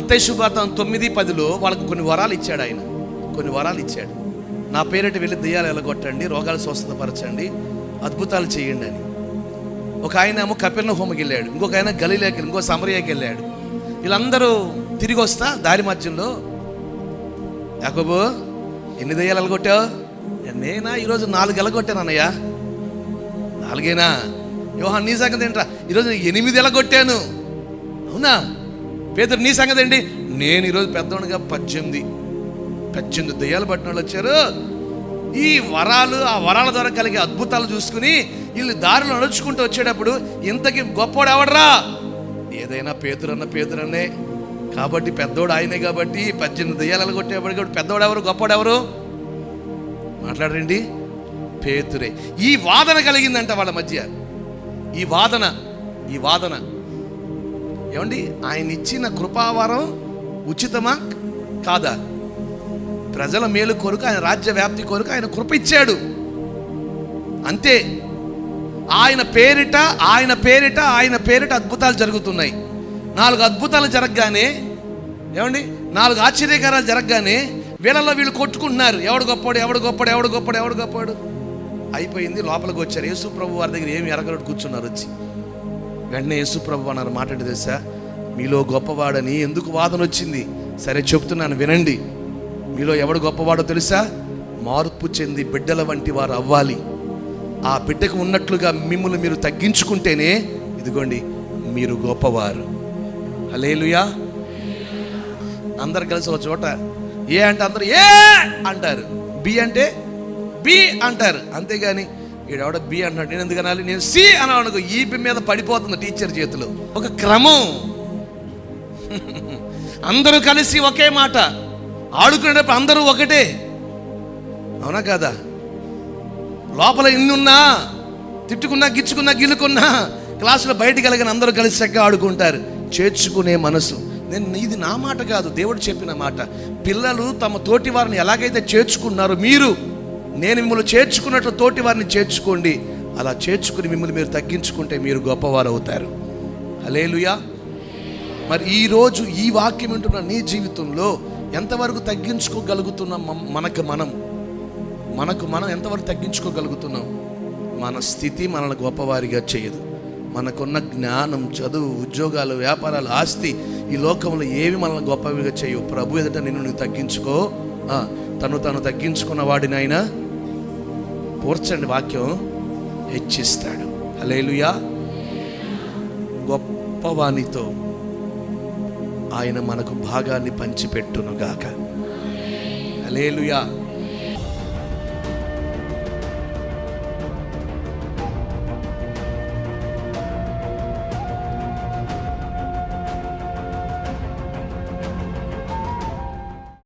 మత్తయి శుభార్తం తొమ్మిది పదిలో వాళ్ళకు కొన్ని వరాలు ఇచ్చాడు ఆయన. కొన్ని వరాలు ఇచ్చాడు. నా పేరిట వెళ్ళి దెయ్యాలు ఎలగొట్టండి రోగాలు స్వస్థతపరచండి అద్భుతాలు చేయండి అని. ఒక ఆయన ఏమో కపిర్ణ హోమకి వెళ్ళాడు ఇంకొక ఆయన గలీలోకి ఇంకో సమరయ్యకి వెళ్ళాడు. వీళ్ళందరూ తిరిగి వస్తా దారి మధ్యంలో. యాకోబు ఎన్ని దెయ్యాలు ఎలగొట్టావు? నేనా ఈరోజు నాలుగు ఎలగొట్టాను అన్నయ్య. నాలుగేనా? యోహాన్ నీ సంగతి ఏంట్రా? ఈరోజు ఎనిమిది ఎలగొట్టాను. అవునా? పేదరు నీ సంగతి ఏంటి? నేను ఈరోజు పెద్దోడిగా పద్దెనిమిది పద్దెనిమిది దెయ్యాలు పట్టిన వాళ్ళు వచ్చారు. ఈ వరాలు ఆ వరాల ద్వారా కలిగే అద్భుతాలు చూసుకుని వీళ్ళు దారిలో నడుచుకుంటూ వచ్చేటప్పుడు ఇంతకి గొప్పోడు ఎవడరా? ఏదైనా పేదరన్న పేతురన్నే కాబట్టి పెద్దోడు ఆయనే కాబట్టి పద్దెనిమిది దయ్యాలు కొట్టేవాడు కాబట్టి పెద్దోడు ఎవరు గొప్పోడు ఎవరు? మాట్లాడండి. పేతురే. ఈ వాదన కలిగిందంట వాళ్ళ మధ్య. ఈ వాదన ఈ వాదన. ఏమండి? ఆయన ఇచ్చిన కృపావరం ఉచితమా? కాదా? ప్రజల మేలు కొరకు ఆయన రాజ్య వ్యాప్తి కొరకు ఆయన కృప ఇచ్చాడు. అంతే. ఆయన పేరిట ఆయన పేరిట ఆయన పేరిట అద్భుతాలు జరుగుతున్నాయి. నాలుగు అద్భుతాలు జరగగానే ఏమండి? నాలుగు ఆశ్చర్యకరాలు జరగగానే వీళ్ళలో వీళ్ళు కొట్టుకుంటున్నారు. ఎవడు గొప్పడు ఎవడు గొప్పడు ఎవడు గొప్పడు ఎవడు గొప్పడు అయిపోయింది లోపలికి వచ్చారు. యేసు ప్రభు వారి దగ్గర ఏమి ఎరగరట్టు కూర్చున్నారు వచ్చి. వెంటనే యేసుప్రభు అన్నారు మాట తెలుసా? మీలో గొప్పవాడని ఎందుకు వాదన వచ్చింది? సరే చెప్తున్నాను వినండి. మీలో ఎవడు గొప్పవాడో తెలుసా? మార్పు చెంది బిడ్డల వంటి వారు అవ్వాలి. ఆ బిడ్డకు ఉన్నట్లుగా మిమ్మల్ని మీరు తగ్గించుకుంటేనే ఇదిగోండి మీరు గొప్పవారు. హలేలుయా అందరు కలిసి ఒక చోట ఏ అంటే అందరు ఏ అంటారు. బి అంటే బి అంటారు. అంతేగాని ఈడెవడ బి అంటున్నాడు. నేను ఎందుకు అనాలి? నేను సి అని అనుకో ఈపి మీద పడిపోతుంది టీచర్ చేతిలో. ఒక క్రమం. అందరూ కలిసి ఒకే మాట. ఆడుకునేటప్పుడు అందరూ ఒకటే. అవునా కాదా? లోపల ఇన్ని ఉన్నా తిట్టుకున్నా గిచ్చుకున్నా గిల్లుకున్నా క్లాసులో బయటికి వెళ్ళగానే అందరూ కలిసి చక్కగా ఆడుకుంటారు. చేర్చుకునే మనసు. నేను ఇది నా మాట కాదు. దేవుడు చెప్పిన మాట. పిల్లలు తమ తోటి వారిని ఎలాగైతే చేర్చుకున్నారో మీరు నేను మిమ్మల్ని చేర్చుకున్నట్లు తోటి వారిని చేర్చుకోండి. అలా చేర్చుకుని మిమ్మల్ని మీరు తగ్గించుకుంటే మీరు గొప్పవారు అవుతారు అలేలుయా మరి ఈరోజు ఈ వాక్యం వింటున్న నీ జీవితంలో ఎంతవరకు తగ్గించుకోగలుగుతున్నాం మనకు మనం? మనకు మనం ఎంతవరకు తగ్గించుకోగలుగుతున్నాం? మన స్థితి మనల్ని గొప్పవారిగా చేయదు. మనకున్న జ్ఞానం చదువు ఉద్యోగాలు వ్యాపారాలు ఆస్తి ఈ లోకంలో ఏవి మనల్ని గొప్పవిగా చేయవు. ప్రభు ఎదుట నిన్ను నువ్వు తగ్గించుకో. తను తను తగ్గించుకున్న వాడినైనా పోర్చండి వాక్యం హెచ్చిస్తాడు. హలేలుయా గొప్పవానితో ఆయన మనకు భాగాన్ని పంచిపెట్టునుగాక. హలేలుయా